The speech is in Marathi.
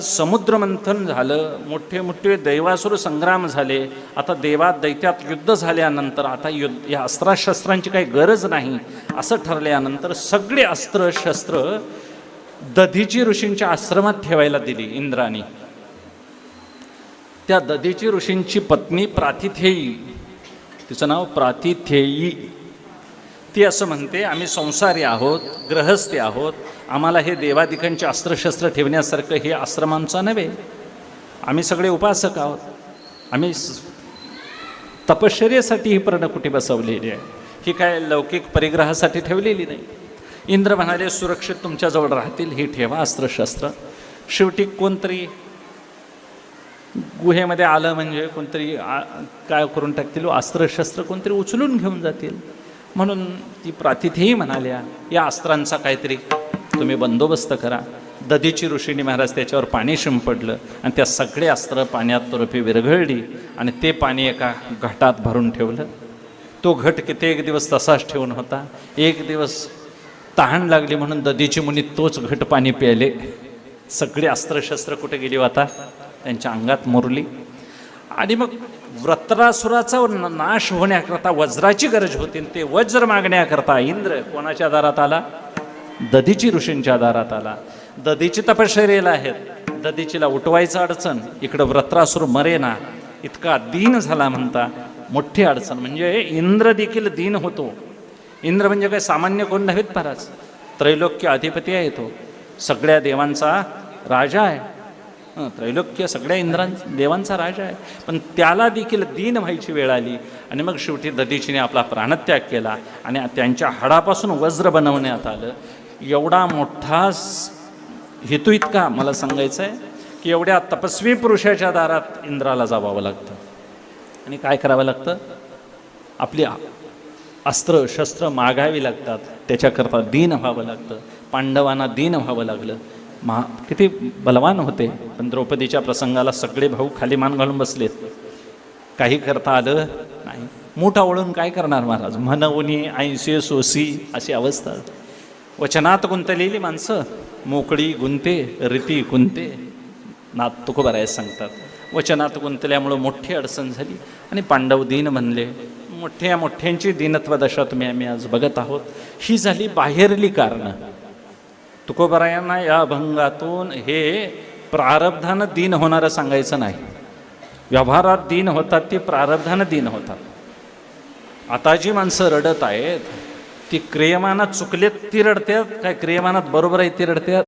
समुद्रमंथन झालं मोठे मोठे दैवासुर संग्राम झाले आता देवात दैत्यात युद्ध झाल्यानंतर आता युद्ध या अस्त्राशस्त्रांची काही गरज नाही असं ठरल्यानंतर सगळे अस्त्र शस्त्र दधीची ऋषींच्या आश्रमात ठेवायला दिली इंद्राने. त्या दधीची ऋषींची पत्नी प्रातिथेयी तिचं नाव प्रातिथेयी. ती असं म्हणते आम्ही संसारी आहोत ग्रहस्थी आहोत आम्हाला हे देवादिकांचे अस्त्रशस्त्र ठेवण्यासारखं हे आश्रमांचं नव्हे. आम्ही सगळे उपासक आहोत. आम्ही स- तपश्चर्येसाठी ही पर्णकुटी बसवलेली आहे? ही काय लौकिक परिग्रहासाठी ठेवलेली नाही? इंद्र म्हणाले सुरक्षित तुमच्याजवळ राहतील ही ठेवा अस्त्रशस्त्र. शेवटी कोणतरी गुहेमध्ये आलं म्हणजे कोणतरी आ- काय करून टाकतील? अस्त्रशस्त्र कोणतरी उचलून घेऊन जातील. म्हणून ती प्रातिथेही म्हणाल्या या अस्त्रांचा काहीतरी तुम्ही बंदोबस्त करा. दधीची ऋषीणी महाराज त्याच्यावर पाणी शिंपडलं आणि त्या सगळे अस्त्र पाण्यात तुरफी विरघळली आणि ते पाणी एका घटात भरून ठेवलं. तो घट कित्येक दिवस तसाच ठेवून होता. एक दिवस तहान लागली म्हणून दधीची मुनी तोच घट पाणी प्यायले. सगळी अस्त्रशस्त्र कुठे गेली होता त्यांच्या अंगात मुरली. आणि मग व्रत्रासुराचा नाश होण्याकरता वज्राची गरज होती ते वज्र मागण्याकरता इंद्र कोणाच्या दारात आला? दधीची ऋषींच्या दारात आला. दधीची तपश्चर्याला आहेत. दधीचीला उठवायचं अडचण इकडं व्रत्रासुर मरेना इतका दीन झाला म्हणता. मोठी अडचण म्हणजे इंद्र देखील दीन होतो. इंद्र म्हणजे काय सामान्य कोण नव्हेत फारच त्रैलोक्य अधिपती आहे तो. सगळ्या देवांचा राजा आहे. त्रैलोक्य सगळ्या इंद्रां देवांचा राजा आहे. पण त्याला देखील दीन व्हायची वेळ आली आणि मग शेवटी दधीचीने आपला प्राणत्याग केला आणि त्यांच्या हाडापासून वज्र बनवण्यात आलं. एवढा मोठा हेतू इतका मला सांगायचं आहे की एवढ्या तपस्वी पुरुषाच्या दारात इंद्राला जावावं लागतं. आणि काय करावं लागतं? आपली अस्त्र शस्त्र मागावी लागतात. त्याच्याकरता दीन व्हावं लागतं. पांडवांना दीन व्हावं लागलं. महा किती बलवान होते. पण द्रौपदीच्या प्रसंगाला सगळे भाऊ खाली मान घालून बसलेत. काही करता आलं नाही. मोठा ओळून काय करणार महाराज? म्हणवणी ऐंशी सोसी अशी अवस्था. वचनात गुंतलेली माणसं. मोकळी गुंते रीती गुंते. नात तुकोबाराय सांगतात. वचनात गुंतल्यामुळं मोठी अडचण झाली. आणि पांडव दीन म्हणले मोठ्या मोठ्यांची दीनत्व दशा तुम्ही आम्ही आज बघत आहोत. ही झाली बाहेरली कारणं. तुकोबरायांना या अभंगातून हे प्रारब्धानं दिन होणारं सांगायचं नाही. व्यवहारात दिन होतात ती प्रारब्धानं दिन होतात. आता जी माणसं रडत आहेत ती क्रियमानात चुकलेत ती रडतात काय क्रियमानात बरोबर आहे ती रडतात?